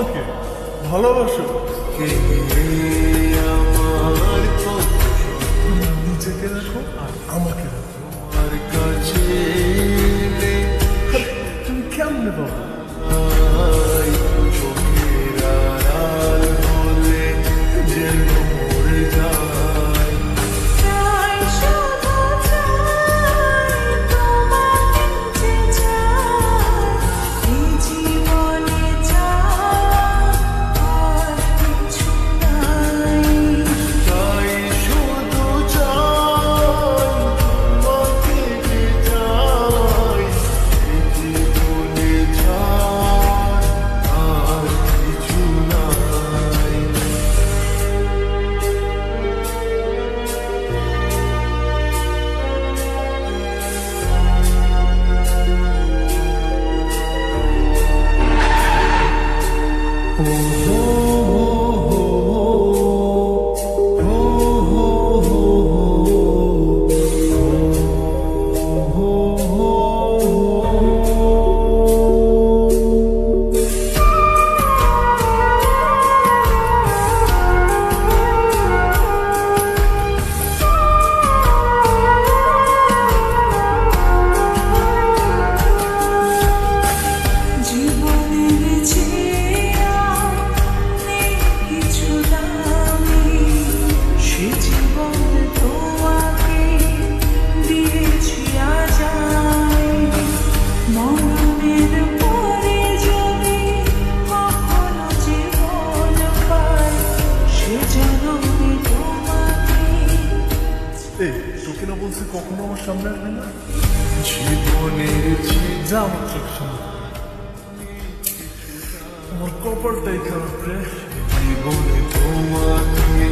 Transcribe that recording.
আমাকে ভালোবাসো। নিজেকে রাখো আর আমাকে রাখো। আর কাছে তুমি কেমনে বাবা কখনো আমার সামনে আসবে না? জীবনের যা আমার চোখ সামনে। আমার কপালটাই খারাপ রে। জীবনে তোমাকে